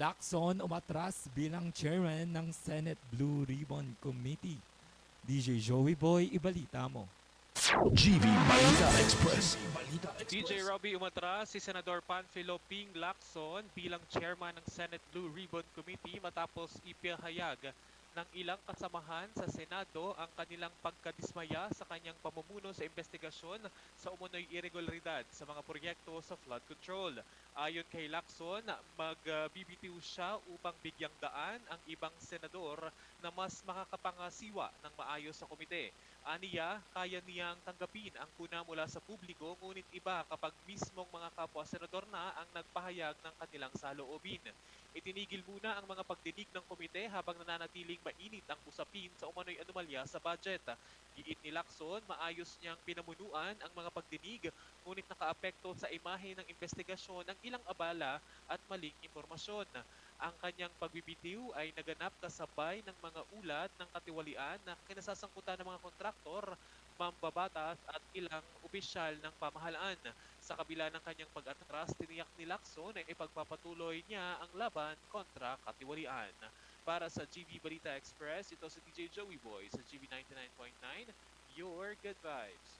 Lacson umatras bilang chairman ng Senate Blue Ribbon Committee. DJ Joey Boy, ibalita mo. GV Balita Express. DJ Robbie umatras si Senador Panfilo Ping Lacson bilang chairman ng Senate Blue Ribbon Committee matapos ipahayag ng ilang kasamahan sa Senado ang kanilang pagkadismaya sa kanyang pamumuno sa investigasyon sa umunoy irregularidad sa mga proyekto sa flood control. Ayon kay Lacson, magbibitiw siya upang bigyang daan ang ibang senador na mas makakapangasiwa ng maayos sa komite. Aniya, kaya niyang tanggapin ang puna mula sa publiko ngunit iba kapag mismong mga kapwa senador na ang nagpahayag ng kanilang saloobin. Itinigil muna ang mga pagdinig ng komite habang nananatiling mainit ang usapin sa umano'y anomalya sa budget. Giit ni Lacson, maayos niyang pinamunuan ang mga pagdinig ngunit nakaapekto sa imahe ng investigasyon ang ilang abala at maling impormasyon. Ang kanyang pagbibitiw ay naganap kasabay ng mga ulat ng katiwalian na kinasasangkutan ng mga kontraktor, mambabatas at ilang opisyal ng pamahalaan. Sa kabila ng kanyang pag-atras, tiniyak ni Lacson ay ipagpapatuloy niya ang laban kontra katiwalian. Para sa GV Balita Express, ito si DJ Joey Boy sa GV 99.9, Your Good Vibes.